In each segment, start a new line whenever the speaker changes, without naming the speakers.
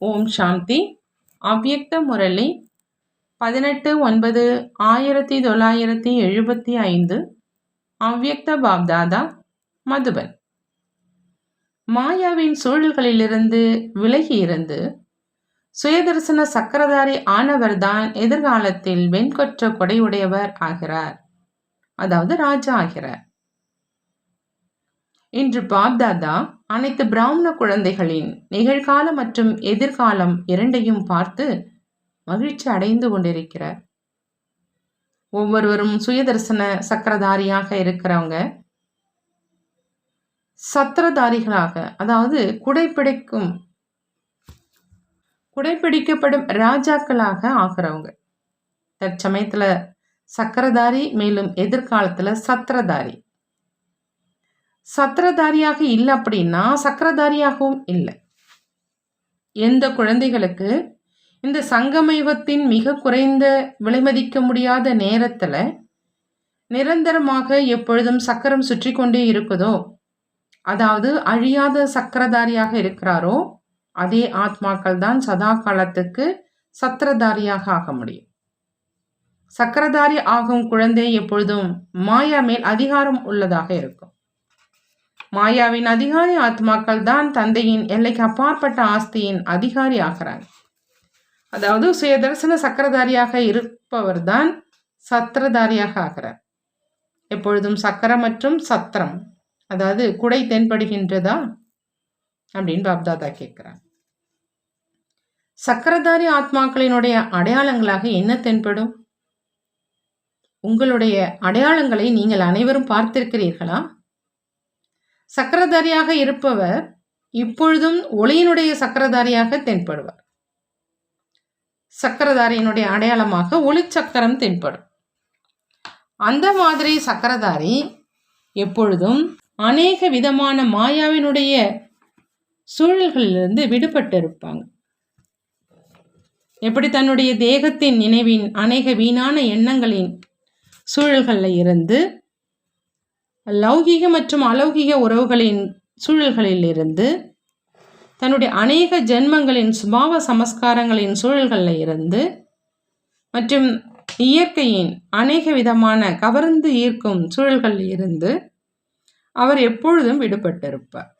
ஓம் சாந்தி. அவ்யக்த முரளி பதினெட்டு ஒன்பது ஆயிரத்தி தொள்ளாயிரத்தி எழுபத்தி ஐந்து அவ்யக்த பாப்தாதா மதுபன். மாயாவின் சூழல்களிலிருந்து விலகி இருந்து சுயதர்சன சக்கரதாரி ஆனவர்தான் எதிர்காலத்தில் வெண்கொற்ற கொடையுடையவர் ஆகிறார். அதாவது ராஜா ஆகிறார். இன்று பாப்தாதா அனைத்து பிராமண குழந்தைகளின் நிகழ்கால மற்றும் எதிர்காலம் இரண்டையும் பார்த்து மகிழ்ச்சி அடைந்து கொண்டிருக்கிறார். ஒவ்வொருவரும் சுயதர்சன சக்கரதாரியாக இருக்கிறவங்க. சத்திரதாரிகளாக அதாவது குடைப்பிடிக்கும் குடைப்பிடிக்கப்படும் ராஜாக்களாக ஆகிறவங்க. தற்சமயத்தில் சக்கரதாரி மேலும் எதிர்காலத்தில் சத்திரதாரி. சத்திரதாரியாக இல்லை அப்படின்னா சக்கரதாரியாகவும் இல்லை. எந்த குழந்தைகளுக்கு இந்த சங்கமைவத்தின் மிக குறைந்த விலைமதிக்க முடியாத நேரத்தில் நிரந்தரமாக எப்பொழுதும் சக்கரம் சுற்றி கொண்டே இருக்குதோ அதாவது அழியாத சக்கரதாரியாக இருக்கிறாரோ அதே ஆத்மாக்கள் தான் சதா காலத்துக்கு சத்திரதாரியாக ஆக முடியும். சக்கரதாரி ஆகும் குழந்தை எப்பொழுதும் மாயா மேல் அதிகாரம் உள்ளதாக இருக்கும். மாயாவின் அதிகாரி ஆத்மாக்கள் தான் தந்தையின் எல்லைக்கு அப்பாற்பட்ட ஆஸ்தியின் அதிகாரி ஆகிறாங்க அதாவது சுயதர்சன சக்கரதாரியாக இருப்பவர் தான் சத்திரதாரியாக ஆகிறார். எப்பொழுதும் சக்கரம் மற்றும் சத்திரம் அதாவது குடை தென்படுகின்றதா அப்படின்னு பாப்தாதா கேட்கிறார். சக்கரதாரி ஆத்மாக்களினுடைய அடையாளங்களாக என்ன தென்படும்? உங்களுடைய அடையாளங்களை நீங்கள் அனைவரும் பார்த்திருக்கிறீர்களா? சக்கரதாரியாக இருப்பவர் இப்பொழுதும் ஒளியினுடைய சக்கரதாரியாக தென்படுவார். சக்கரதாரியினுடைய அடையாளமாக ஒளிச்சக்கரம் தென்படும். அந்த மாதிரி சக்கரதாரி எப்பொழுதும் அநேக விதமான மாயாவினுடைய சூழல்களிலிருந்து விடுபட்டு இருப்பாங்க எப்படி தன்னுடைய தேகத்தின் நினைவின் அநேக வீணான எண்ணங்களின் சூழல்களில் இருந்து லௌகீக மற்றும் அலௌகிக உறவுகளின் சூழல்களில் இருந்து தன்னுடைய அநேக ஜென்மங்களின் சுபாவ சமஸ்காரங்களின் சூழல்களில் இருந்து மற்றும் இயற்கையின் அநேக விதமான கவர்ந்து ஈர்க்கும் சூழல்களில் இருந்து அவர் எப்பொழுதும் விடுபட்டிருப்பார்.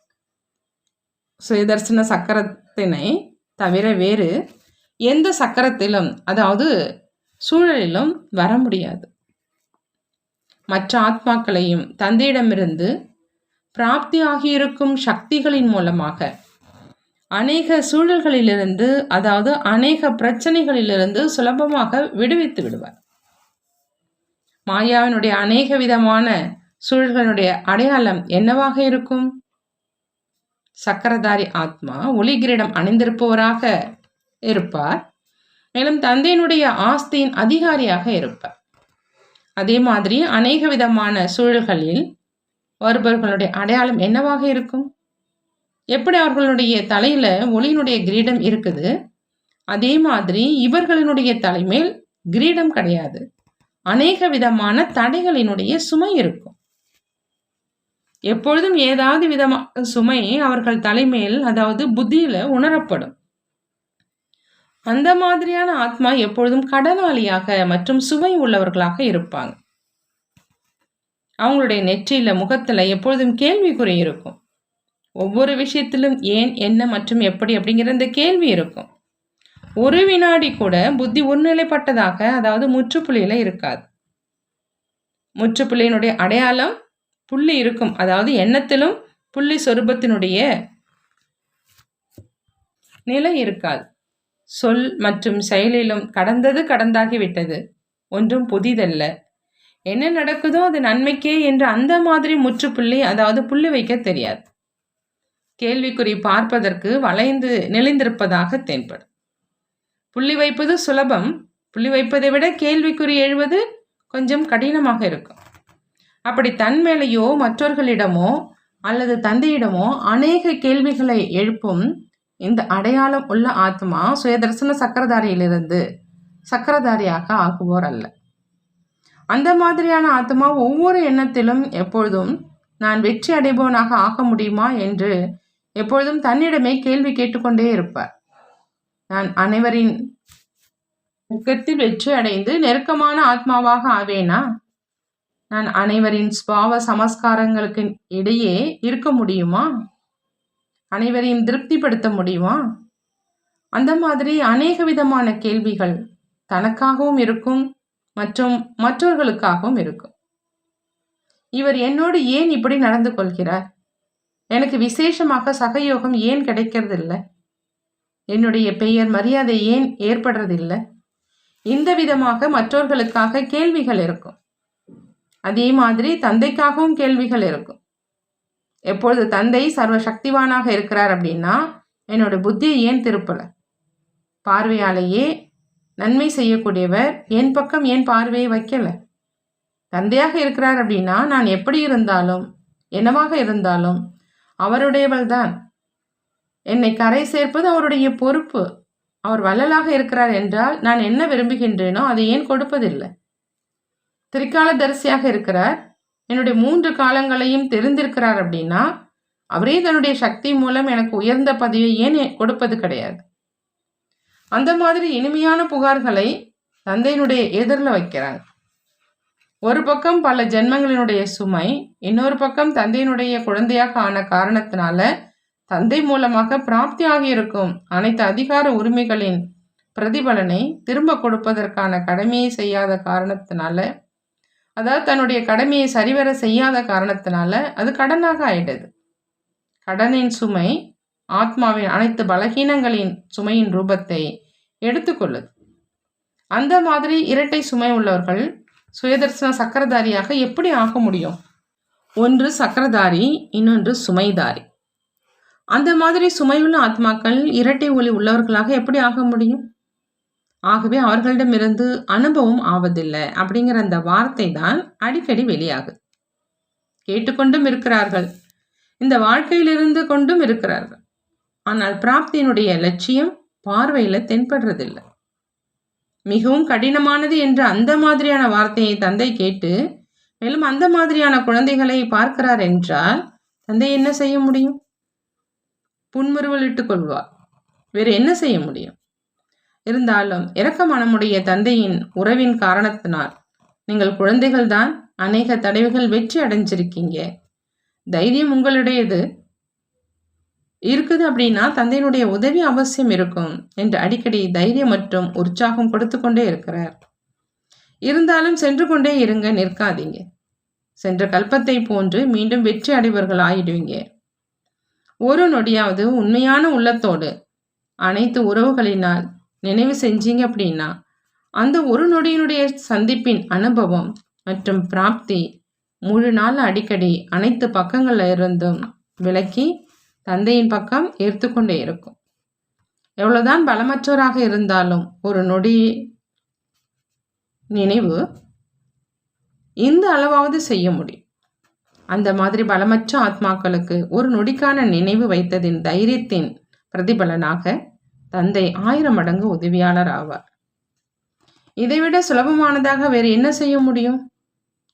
சுயதர்சன சக்கரத்தினை தவிர வேறு எந்த சக்கரத்திலும் அதாவது சூழலிலும் வர முடியாது. மற்ற ஆத்மாக்களையும் தந்தையிடமிருந்து பிராப்தி ஆகியிருக்கும் சக்திகளின் மூலமாக. அநேக சூழல்களிலிருந்து அதாவது அநேக பிரச்சனைகளிலிருந்து சுலபமாக விடுவித்து விடுவார். மாயாவினுடைய அநேக விதமான சூழல்களுடைய அடையாளம் என்னவாக இருக்கும்? சக்கரதாரி ஆத்மா ஒளிகிரிடம் அணிந்திருப்பவராக இருப்பார். மேலும் தந்தையினுடைய ஆஸ்தியின் அதிகாரியாக இருப்பார். அதே மாதிரி அநேக விதமான சூழல்களில் வருபவர்களுடைய அடையாளம் என்னவாக இருக்கும்? எப்படி அவர்களுடைய தலையில ஒளியினுடைய கிரீடம் இருக்குது? அதே மாதிரி இவர்களினுடைய தலைமேல் கிரீடம் கிடையாது. அநேக விதமான தடைகளினுடைய சுமை இருக்கும். எப்பொழுதும் ஏதாவது விதமான சுமை அவர்கள் தலைமையில் அதாவது புத்தியில உணரப்படும். அந்த மாதிரியான ஆத்மா எப்பொழுதும் கடனாளியாக மற்றும் சுவை உள்ளவர்களாக இருப்பாங்க. அவங்களுடைய நெற்றியில முகத்துல எப்பொழுதும் கேள்விக்குறி இருக்கும். ஒவ்வொரு விஷயத்திலும் ஏன் என்ன மற்றும் எப்படி அப்படிங்கிற இந்த கேள்வி இருக்கும். ஒரு வினாடி கூட புத்தி ஒருநிலைப்பட்டதாக அதாவது முற்றுப்புள்ளியில இருக்காது. முற்றுப்புள்ளியினுடைய அடையாளம் புள்ளி இருக்கும். அதாவது எண்ணத்திலும் புள்ளி சொரூபத்தினுடைய நிலை இருக்காது. சொல் மற்றும் செயலிலும் கடந்தது கடந்தாகிவிட்டது. ஒன்றும் புதிதல்ல. என்ன நடக்குதோ அது நன்மைக்கே என்று அந்த மாதிரி முற்றுப்புள்ளி அதாவது புள்ளி வைக்க தெரியாது. கேள்விக்குறி பார்ப்பதற்கு வளைந்து நெளிந்திருப்பதாக தென்படும். புள்ளி வைப்பது சுலபம். புள்ளி வைப்பதை விட கேள்விக்குறி எழுவது கொஞ்சம் கடினமாக இருக்கும். அப்படி தன் மேலேயோ மற்றவர்களிடமோ அல்லது தந்தையிடமோ அநேக கேள்விகளை எழுப்பும் இந்த அடையாளம் உள்ள ஆத்மா சுயதர்சன சக்கரதாரியிலிருந்து சக்கரதாரியாக ஆகுவோர் அல்ல. அந்த மாதிரியான ஆத்மா ஒவ்வொரு எண்ணத்திலும் எப்பொழுதும் நான் வெற்றி அடைபவனாக ஆக முடியுமா என்று எப்பொழுதும் தன்னிடமே கேள்வி கேட்டுக்கொண்டே இருப்பார். நான் அனைவரின் முக்கத்தில் வெற்றி அடைந்து நெருக்கமான ஆத்மாவாக ஆவேனா? நான் அனைவரின் ஸ்பாவ சமஸ்காரங்களுக்கு இடையே இருக்க முடியுமா? அனைவரையும் திருப்திப்படுத்த முடியுமா? அந்த மாதிரி அநேக விதமான கேள்விகள் தனக்காகவும் இருக்கும் மற்றும் மற்றவர்களுக்காகவும் இருக்கும். இவர் என்னோடு ஏன் இப்படி நடந்து கொள்கிறார்? எனக்கு விசேஷமாக சகயோகம் ஏன் கிடைக்கிறதில்லை? என்னுடைய பெயர் மரியாதை ஏன் ஏற்படுறதில்லை? இந்த விதமாக மற்றவர்களுக்காக கேள்விகள் இருக்கும். அதே மாதிரி தந்தைக்காகவும் கேள்விகள் இருக்கும். எப்பொழுது தந்தை சர்வ சக்திவானாக இருக்கிறார் அப்படின்னா என்னோட புத்தியை ஏன் திருப்பலை? பார்வையாலேயே நன்மை செய்யக்கூடியவர் என் பக்கம் ஏன் பார்வையை வைக்கலை. தந்தையாக இருக்கிறார் அப்படின்னா நான் எப்படி இருந்தாலும் என்னவாக இருந்தாலும் அவருடையவள் தான் என்னை கரை சேர்ப்பது அவருடைய பொறுப்பு. அவர் வள்ளலாக இருக்கிறார் என்றால் நான் என்ன விரும்புகின்றேனோ அதை ஏன் கொடுப்பதில்லை? திரிகால தரிசியாக இருக்கிறார். என்னுடைய மூன்று காலங்களையும் தெரிந்திருக்கிறார் அப்படின்னா அவரே தன்னுடைய சக்தி மூலம் எனக்கு உயர்ந்த பதவியை ஏன் கொடுப்பது கிடையாது? அந்த மாதிரி இனிமையான புகார்களை தந்தையினுடைய எதிரில் வைக்கிறாங்க. ஒரு பக்கம் பல ஜென்மங்களினுடைய சுமை இன்னொரு பக்கம் தந்தையினுடைய குழந்தையாக ஆன காரணத்தினால தந்தை மூலமாக பிராப்தி ஆகியிருக்கும் அனைத்து அதிகார உரிமைகளின் பிரதிபலனை திரும்ப கொடுப்பதற்கான கடமையை செய்யாத காரணத்தினால அதாவது தன்னுடைய கடமையை சரிவர செய்யாத காரணத்தினால அது கடனாக ஆயிடுது கடனின் சுமை ஆத்மாவின் அனைத்து பலகீனங்களின் சுமையின் ரூபத்தை எடுத்துக்கொள்ளுது அந்த மாதிரி இரட்டை சுமை உள்ளவர்கள் சுயதர்சன சக்கரதாரியாக எப்படி ஆக முடியும்? ஒன்று சக்கரதாரி இன்னொன்று சுமைதாரி. அந்த மாதிரி சுமையுள்ள ஆத்மாக்கள் இரட்டை ஒளி உள்ளவர்களாக எப்படி ஆக முடியும்? ஆகவே அவர்களிடமிருந்து அனுபவம் ஆவதில்லை அப்படிங்கிற அந்த வார்த்தை தான் அடிக்கடி வெளியாகுது. கேட்டுக்கொண்டும் இருக்கிறார்கள். இந்த வாழ்க்கையிலிருந்து கொண்டும் இருக்கிறார்கள். ஆனால் பிராப்தியினுடைய லட்சியம் பார்வையில் தென்படுறதில்லை. மிகவும் கடினமானது என்ற அந்த மாதிரியான வார்த்தையை தந்தை கேட்டு மேலும் அந்த மாதிரியான குழந்தைகளை பார்க்கிறார் என்றால் தந்தை என்ன செய்ய முடியும்? புன்முறுவலிட்டுக் கொள்வார். வேறு என்ன செய்ய முடியும்? இருந்தாலும் இரக்கமனமுடைய தந்தையின் உறவின் காரணத்தினால் நீங்கள் குழந்தைகள் தான் அநேக தடவைகள் வெற்றி அடைஞ்சிருக்கீங்க. தைரியம் உங்களுடையது. இருக்குது அப்படின்னா தந்தையினுடைய உதவி அவசியம் இருக்கும் என்று அடிக்கடி தைரியம் மற்றும் உற்சாகம் கொடுத்து கொண்டே இருக்கிறார். இருந்தாலும் சென்று கொண்டே இருங்க நிற்காதீங்க. சென்ற கல்பத்தை போன்று மீண்டும் வெற்றி அடைவர்கள் ஆயிடுவீங்க. ஒரு நொடியாவது உண்மையான உள்ளத்தோடு அனைத்து உறவுகளினால் நினைவு செஞ்சீங்க அப்படின்னா அந்த ஒரு நொடியினுடைய சந்திப்பின் அனுபவம் மற்றும் பிராப்தி முழு நாள் அடிக்கடி அனைத்து பக்கங்களில் இருந்தும் விலக்கி தந்தையின் பக்கம் ஈர்த்து இருக்கும். எவ்வளவுதான் பலமற்றவராக இருந்தாலும் ஒரு நொடி நினைவு இந்த அளவாவது செய்ய முடியும். அந்த மாதிரி பலமற்ற ஆத்மாக்களுக்கு ஒரு நொடிக்கான நினைவு வைத்ததின் தைரியத்தின் பிரதிபலனாக தந்தை ஆயிரம் மடங்கு உதவியாளர் ஆவார். இதைவிட சுலபமானதாக வேறு என்ன செய்ய முடியும்?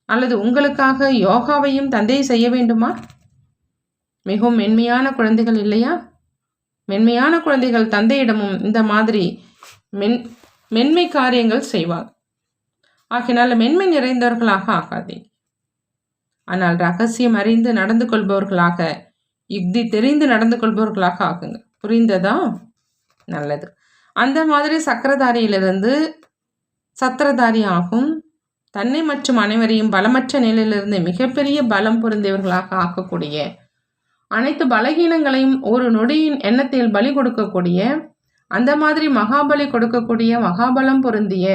அல்லது உங்களுக்காக யோகாவையும் தந்தை செய்ய வேண்டுமா? மிகவும் மென்மையான குழந்தைகள் இல்லையா? மென்மையான குழந்தைகள் தந்தையிடமும் இந்த மாதிரி மென் மென்மை காரியங்கள் செய்வார். ஆகினால் மென்மை நிறைந்தவர்களாக ஆகாதே. ஆனால் ரகசியம் அறிந்து நடந்து கொள்பவர்களாக யுக்தி தெரிந்து நடந்து கொள்பவர்களாக ஆகுங்க புரிந்ததா? நல்லது. அந்த மாதிரி சக்கரதாரியிலிருந்து சத்திரதாரி ஆகும். தன்னை மற்றும் அனைவரையும் பலமற்ற நிலையிலிருந்து மிகப்பெரிய பலம் பொருந்தியவர்களாக ஆக்கக்கூடிய அனைத்து பலகீனங்களையும் ஒரு நொடியின் எண்ணத்தில் பலி கொடுக்கக்கூடிய அந்த மாதிரி மகாபலி கொடுக்கக்கூடிய மகாபலம் பொருந்திய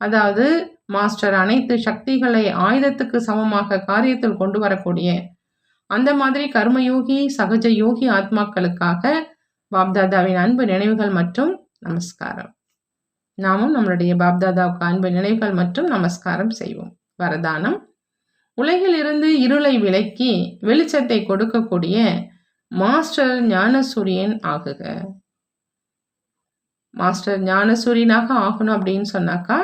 அதாவது மாஸ்டர் அனைத்து சக்திகளை ஆயுதத்துக்கு சமமாக காரியத்தில் கொண்டு வரக்கூடிய அந்த மாதிரி கர்மயோகி சகஜ யோகி ஆத்மாக்களுக்காக பாப்தாதாவின் அன்பு நினைவுகள் மற்றும் நமஸ்காரம். நாமும் நம்மளுடைய பாப்தாதாவுக்கு அன்பு நினைவுகள் மற்றும் நமஸ்காரம் செய்வோம். வரதானம். உலகில் இருந்து இருளை விலக்கி வெளிச்சத்தை கொடுக்கக்கூடிய மாஸ்டர் ஞானசூரியன் ஆகுக. மாஸ்டர் ஞானசூரியனாக ஆகணும் அப்படின்னு சொன்னாக்கா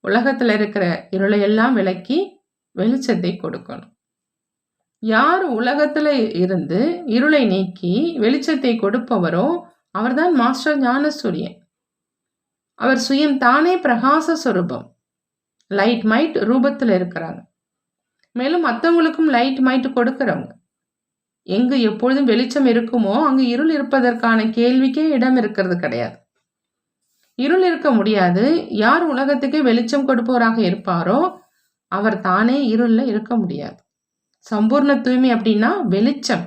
உலகத்தில் இருக்கிற இருளையெல்லாம் விலக்கி வெளிச்சத்தை கொடுக்கணும். யார் உலகத்தில் இருந்து இருளை நீக்கி வெளிச்சத்தை கொடுப்பவரோ அவர்தான் மாஸ்டர் ஞானசூரியன். அவர் சுயம் தானே பிரகாச சுரூபம். லைட் மைட் ரூபத்தில் இருக்கிறாங்க. மேலும் மற்றவங்களுக்கும் லைட் மைட் கொடுக்குறவங்க. எங்கு எப்பொழுதும் வெளிச்சம் இருக்குமோ அங்கு இருள் இருப்பதற்கான கேள்விக்கே இடம் இருக்கிறது கிடையாது. இருள் இருக்க முடியாது. யார் உலகத்துக்கே வெளிச்சம் கொடுப்பவராக இருப்பாரோ அவர் தானே இருளில் இருக்க முடியாது. சம்பூர்ண தூய்மை அப்படின்னா வெளிச்சம்.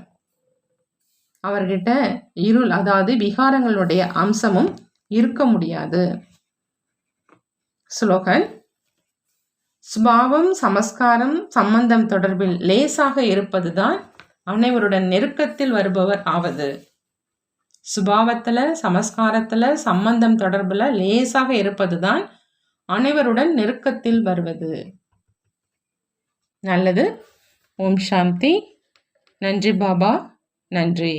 அவர்கிட்ட இருள் அதாவது விகாரங்களுடைய அம்சமும் இருக்க முடியாது. ஸ்லோகன் சுபாவம் சமஸ்காரம் சம்பந்தம் தொடர்பில் லேசாக இருப்பதுதான் அனைவருடன் நெருக்கத்தில் வருபவர் ஆவது. சுபாவத்தில் சமஸ்காரத்தில் சம்பந்தம் தொடர்பில் லேசாக இருப்பதுதான் அனைவருடன் நெருக்கத்தில் வருவது. நல்லது. ஓம் சாந்தி. நன்றி பாபா. நன்றி.